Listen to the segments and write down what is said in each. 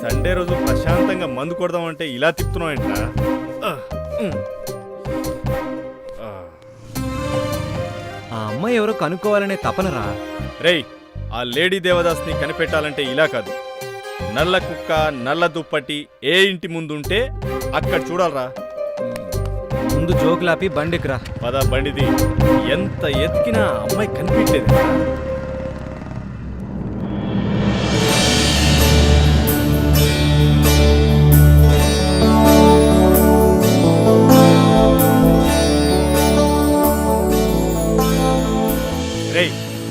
Sunday రోజు ప్రశాంతంగా మందు కొడదామంటే ఇలా తిప్పుతున్నావు ఏంట్రా ఆ, అమ్మాయి ఎవరో కనుక్కోవాలనే తపనరా? రేయ్ ఆ లేడీ దేవదాస్ని కనిపెట్టాలంటే ఇలా కాదు. నల్ల కుక్క నల్ల దుప్పటి ఏ ఇంటి ముందు ఉంటే అక్కడ చూడాలరా. ముందు జోకులాపి బండికిరా పద బండిది. ఎంత ఎతికినా ఆ అమ్మాయి కనిపించేది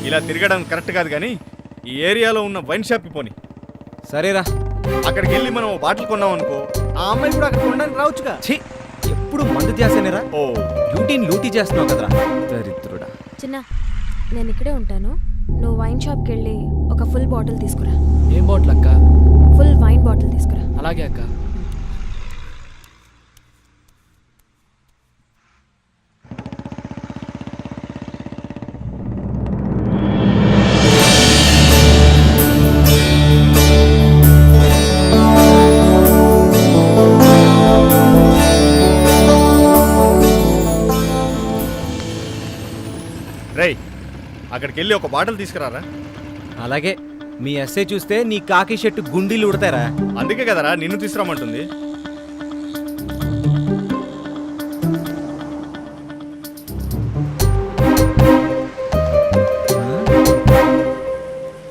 ఇలా తిరగడం కరెక్ట్ కాదు కానీ ఈ ఏరియాలో ఉన్న వైన్ షాప్కి పోని. సరేరా. అక్కడికి వెళ్ళి మనం బాటిల్ కొన్నాం అనుకో. ఆ అమ్మాయి కూడా అక్కడ కొనడానికి రావచ్చుగా. ఛీ! ఎప్పుడు మందు ధ్యాసనేరా ఓ. డ్యూటీని లూటీ చేస్తున్నావు కదరా. దరిద్రుడా. చిన్న నేను ఇక్కడే ఉంటాను. నువ్వు వైన్ షాప్కి వెళ్ళి ఒక ఫుల్ బాటిల్ తీసుకురా. ఏం బాటిల్ అక్క? ఫుల్ వైన్ బాటిల్ తీసుకురా. అలాగే అక్క. అక్కడికి వెళ్ళి ఒక బాటిల్ తీసుకురారా? అలాగే మీ ఎస్ఐ చూస్తే నీ కాకి షర్టు గుండీలు ఉడతారా అందుకే కదరా నిన్ను తీసుకురామంటుంది.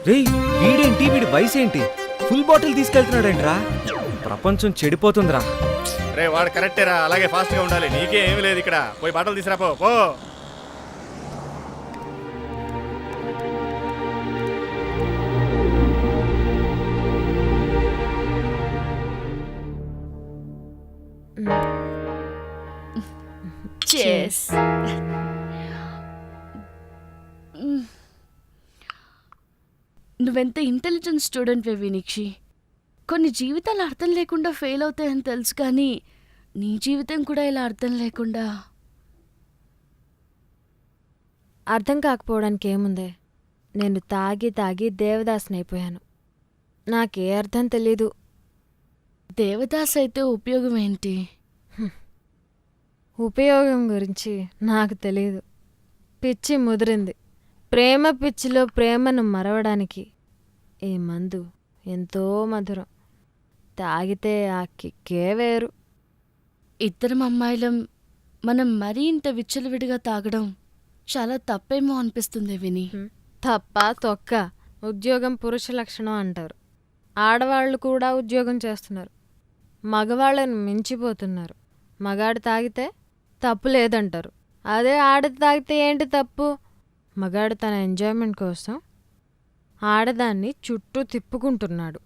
రేయ్ వీడేంటి? వీడి వయసు ఏంటి ఫుల్ బాటిల్ తీసుకెళ్తున్నాడేంట్రా. ప్రపంచం చెడిపోతుందిరా. రే వాడు కరెక్టేరా అలాగే ఫాస్ట్గా ఉండాలి. నీకే ఏమీ లేదు ఇక్కడ. పోయి బాటలు తీసురా పో. Cheers. నువ్వెంత ఇంటెలిజెంట్ స్టూడెంట్ వినీక్షి. కొన్ని జీవితాలు అర్థం లేకుండా ఫెయిల్ అవుతాయని తెలుసు కానీ నీ జీవితం కూడా ఇలా అర్థం లేకుండా. అర్థం కాకపోవడానికి ఏముందే? నేను తాగి తాగి దేవదాసుని అయిపోయాను. నాకే అర్థం తెలీదు. దేవదాస్ అయితే ఉపయోగం ఏంటి? ఉపయోగం గురించి నాకు తెలీదు. పిచ్చి ముదిరింది. ప్రేమ పిచ్చిలో ప్రేమను మరవడానికి ఈ మందు ఎంతో మధురం. తాగితే ఆ కిక్కే వేరు. ఇద్దరం అమ్మాయిలం మనం మరీ ఇంత విచ్చలవిడిగా తాగడం చాలా తప్పేమో అనిపిస్తుంది విని. తప్ప తొక్క ఉద్యోగం పురుష లక్షణం అంటారు. ఆడవాళ్ళు కూడా ఉద్యోగం చేస్తున్నారు. మగవాళ్ళను మించిపోతున్నారు. మగాడు తాగితే తప్పు లేదంటారు. అదే ఆడది తాగితే ఏంటి తప్పు? మగాడు తన ఎంజాయ్మెంట్ కోసం ఆడదాన్ని చుట్టూ తిప్పుకుంటున్నాడు.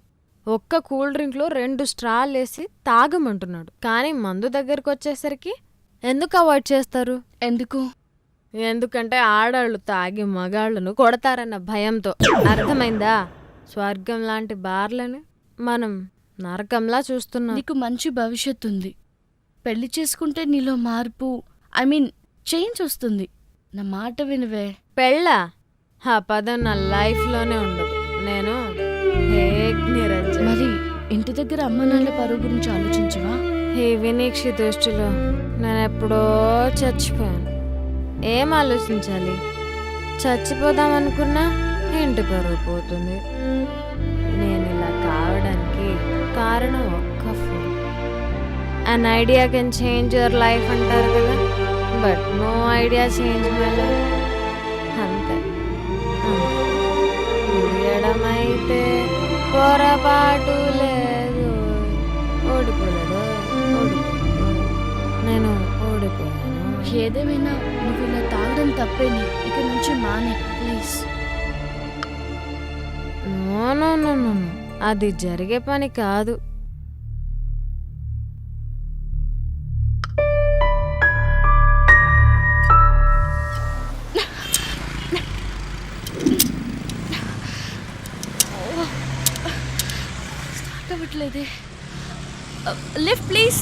ఒక్క కూల్ డ్రింక్లో రెండు స్ట్రాలు వేసి తాగమంటున్నాడు. కానీ మందు దగ్గరకు వచ్చేసరికి ఎందుకు అవాయిడ్ చేస్తారు? ఎందుకు? ఎందుకంటే ఆడాళ్ళు తాగి మగాళ్ళను కొడతారన్న భయంతో. అర్థమైందా? స్వర్గం లాంటి బార్లను మనం నరకంలా చూస్తున్నాం. నీకు మంచి భవిష్యత్తు ఉంది పెళ్ళి చేసుకుంటే నీలో మార్పు ఐ మీన్ చేంజ్ వస్తుంది. నా మాట వినవే. పెళ్ళా? ఆ పదం నా లైఫ్లోనే ఉండదు. నేను నిరంజన్. మరి ఇంటి దగ్గర అమ్మ నాన్న పరువు గురించి ఆలోచించవా? ఈ వినీక్షి దృష్టిలో నేను ఎప్పుడో చచ్చిపోయాను. ఏం ఆలోచించాలి? చచ్చిపోదాం అనుకున్నా ఇంటి పరువు పోతుంది. An idea can change your life అంటారు కదా? But no idea change my life అంతే. పొరపాటు లేదు. ఓడిపోలేదు? నేను ఓడిపోయాను. ఏదేమైనా నువ్వు ఇలా తాగడం తప్పేని. ఇక నుంచి మానే ప్లీజ్. No no no. అది జరిగే పని కాదు. రావట్లేదే లిఫ్ట్ ప్లీజ్.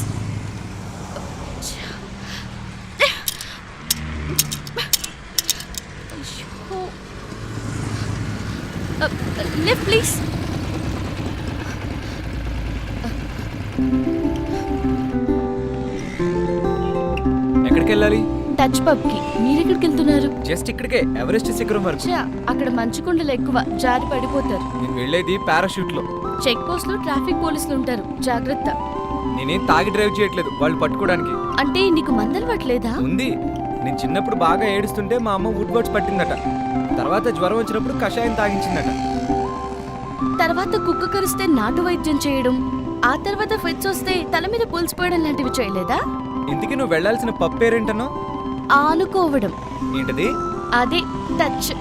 Lift please. ఎక్కడికి వెళ్ళాలి టచ్ పబ్కి మీరెక్కడికి వెళ్తున్నారు జస్ట్ ఇక్కడికే ఎవరెస్ట్ శిఖరం వరకు. అక్కడ మంచు కుండలు ఎక్కువ జారి పడిపోతారు. నేను వెళ్ళేది పారాషూట్లో చెక్ పోస్ట్లో ట్రాఫిక్ పోలీసులు ఉంటారు. జాగ్రత్త. నేనేం తాగి డ్రైవ్ చేయట్లేదు వాళ్ళు పట్టుకోవడానికి. అంటే నీకు మందలవట్లేదా? ఉంది. నేను చిన్నప్పుడు బాగా ఏడుస్తుంటే మా అమ్మ వుడ్ బర్డ్స్ పట్టిందట. తర్వాత జ్వరం వచ్చినప్పుడు కషాయం తాగించిందట. తర్వాత కుక్క కరిస్తే నాటు వైద్యం చేయడం ఆ తర్వాత ఫిట్స్ వస్తే తల మీద పులిసిపోయడం లాంటివి చేయలేదా? ఇంతకీ నువ్వు వెళ్ళాల్సిన పప్పు పేరేంటనో? ఆనుకోవడం. ఏంటది? అదే టచ్.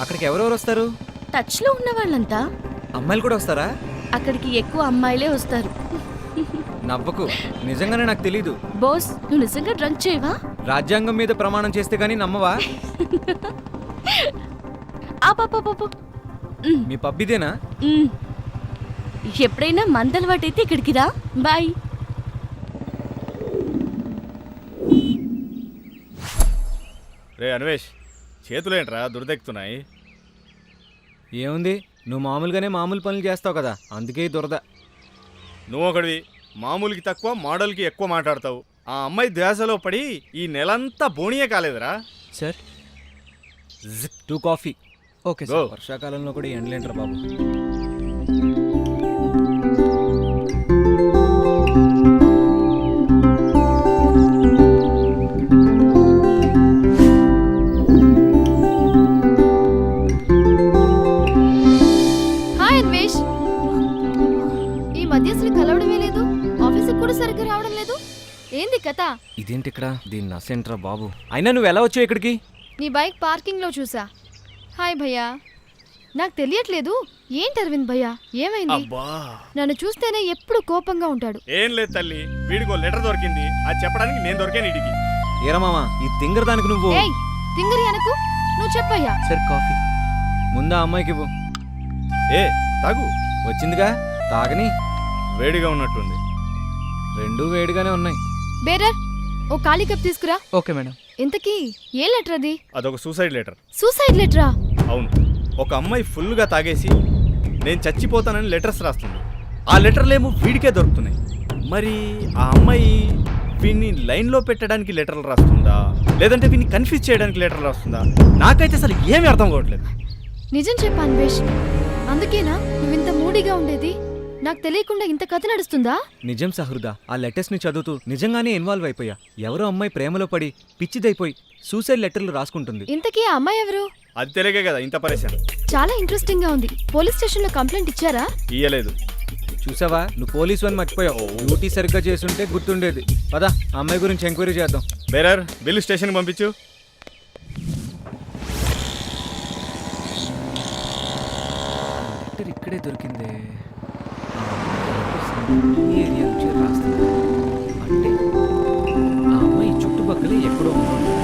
అక్కడికి ఎవరెవరు వస్తారు? టచ్లో ఉన్న వాళ్ళంతా. అమ్మాయిలు కూడా వస్తారా? అక్కడికి ఎక్కువ అమ్మాయిలే వస్తారు. నవ్వకు. నిజంగానే నాకు తెలీదు. బోస్ నువ్వు నిజంగా డ్రంక్ చేయవా? రాజ్యాంగం మీద ప్రమాణం చేస్తే గానీ నమ్మవా? ఆ పాప మీ పబ్ ఇదేనా ఎప్పుడైనా మందలవాటైతే ఇక్కడికి రా. బాయ్. రే అన్వేష్ చేతులేంట్రా దురదెక్కుతున్నాయి. ఏముంది? నువ్వు మామూలుగానే మామూలు పనులు చేస్తావు కదా అందుకే ఈ దురద. నువ్వు ఒకడివి మామూలుకి తక్కువ మోడల్కి ఎక్కువ మాట్లాడతావు. ఆ అమ్మాయి ధ్యాసలో పడి ఈ నెలంతా బోనియే కాలేదురా. Sir. Two coffee okay. Sir వర్షాకాలంలో కూడా ఎండలేంటారు బాబు. సరిగ్గా రావడం లేదు? ఏంది కథ? ఇదేంటి ఇక్కడ? దీన్ని నసేంట్రా బాబు. అయినా నువ్వు ఎలా వచ్చావు ఇక్కడికి? నీ బైక్ పార్కింగ్లో చూసా. హాయ్ భయ్యా. నాకు తెలియట్లేదు. ఏంటి అరవింద్ భయ్యా? ఏమైంది? అబ్బా. నన్ను చూస్తేనే ఎప్పుడు కోపంగా ఉంటాడు. ఏం లేదు తల్లి. వీడికో లెటర్ దొరికింది. అది చెప్పడానికి నేను దొరికాను వీడికి ఏరా మామ ఈ తింగర దానికి నువ్వు? ఏయ్ తింగరి అనకు. నువ్వు చెప్పయ్యా సరే కాఫీ. ముందు అమ్మాయికి ఇవ్వు. ఏ తాగు. వచ్చిందిగా? తాగని? వేడిగా ఉన్నట్టుంది. రెండూ వేడిగానే ఉన్నాయి. బేరర్ ఓ ఖాళీ కప్ తీసుకురా. Okay madam. ఇంతకీ ఏ లెటర్ అది? అదొక సూసైడ్ లెటర్. సూసైడ్ లెటరా? అవును. ఒక అమ్మాయి ఫుల్గా తాగేసి నేను చచ్చిపోతానని లెటర్స్ రాస్తుంది. ఆ లెటర్లేమో వీడికే దొరుకుతున్నాయి. మరి ఆ అమ్మాయి వీడిని లైన్లో పెట్టడానికి లెటర్లు రాస్తుందా? లేదంటే వీడిని కన్ఫ్యూజ్ చేయడానికి లెటర్లు రాస్తుందా? నాకైతే అసలు ఏమీ అర్థం కావట్లేదు. నిజం చెప్పా అన్వేష్. అందుకేనా నువ్వు ఇంత మూడీగా ఉండేది? నాకు తెలియకుండా ఇంత కథ నడుస్తుందా? నిజం సహృదా ఆ లెటర్స్ని చదువుతూ నిజంగానే ఇన్వాల్వ్ అయిపోయా. ఎవరో అమ్మాయి ప్రేమలో పడి పిచ్చిదైపోయి సూసైడ్ లెటర్లు రాసుకుంటుంది. ఇంతకీ ఆ అమ్మాయి ఎవరు? అది తెలియకే కదా ఇంత పరేశాను చాలా ఇంట్రెస్టింగ్గా ఉంది. పోలీస్ స్టేషన్లో కంప్లైంట్ ఇచ్చారా? ఇయ్యలేదు. చూసావా? నువ్వు పోలీసు అని మర్చిపోయావు. డ్యూటీ సరిగ్గా చేస్తుంటే గుర్తుండేది. పదా ఆ అమ్మాయి గురించి ఎంక్వైరీ చేద్దాం. బేరర్ బిల్లు స్టేషన్కి పంపించు. లెటర్ ఇక్కడే దొరికిందే. ఏరియా నుంచి రాస్తున్నారు. అంటే ఆ అమ్మాయి చుట్టుపక్కల ఎక్కడో ఉంటుంది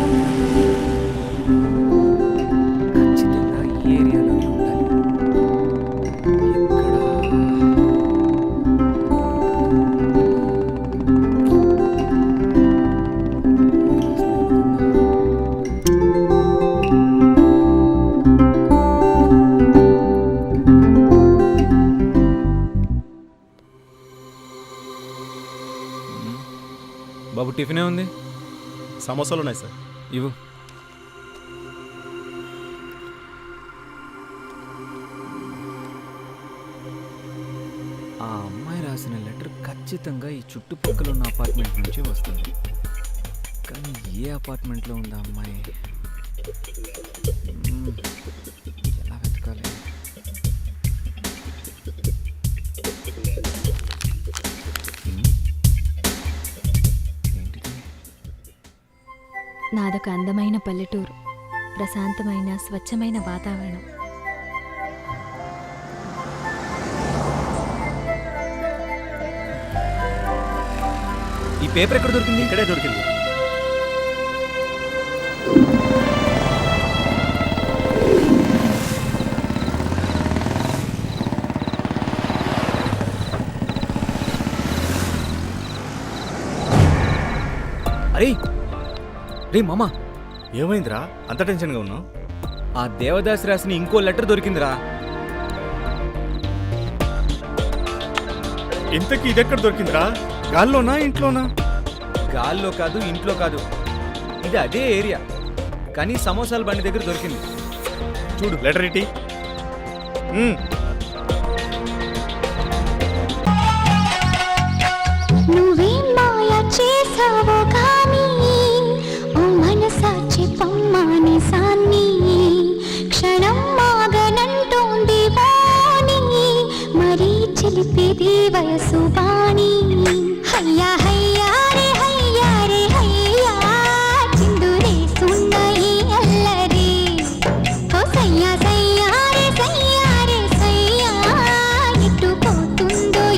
బాబు టిఫినే ఉంది సమస్యలు ఉన్నాయి సార్. ఇవ్వు. ఆ అమ్మాయి రాసిన లెటర్ ఖచ్చితంగా ఈ చుట్టుపక్కల ఉన్న అపార్ట్మెంట్ నుంచి వస్తుంది. కానీ ఏ అపార్ట్మెంట్లో ఉందా అమ్మాయి? మ్మ్. ఎలా వెతకాలి? నాదొక అందమైన పల్లెటూరు. ప్రశాంతమైన స్వచ్ఛమైన వాతావరణం. ఈ పేపర్ ఎక్కడ దొరికింది? ఇక్కడే దొరికింది. అరే రే మామా. ఏమైందిరా? అంత టెన్షన్గా ఉన్నావు? ఆ దేవదాస్ రాసిన ఇంకో లెటర్ దొరికిందిరా. ఇంతకీ ఇదెక్కడ దొరికిందిరా? గాల్లోనా ఇంట్లోనా? గాల్లో కాదు ఇంట్లో కాదు. ఇది అదే ఏరియా. కానీ సమోసాల బండి దగ్గర దొరికింది. చూడు లెటర్ ఇటీ. నువ్వేం మాయ చేసావో? ఇది వయసు వాణి హయ్యా హయ్యా.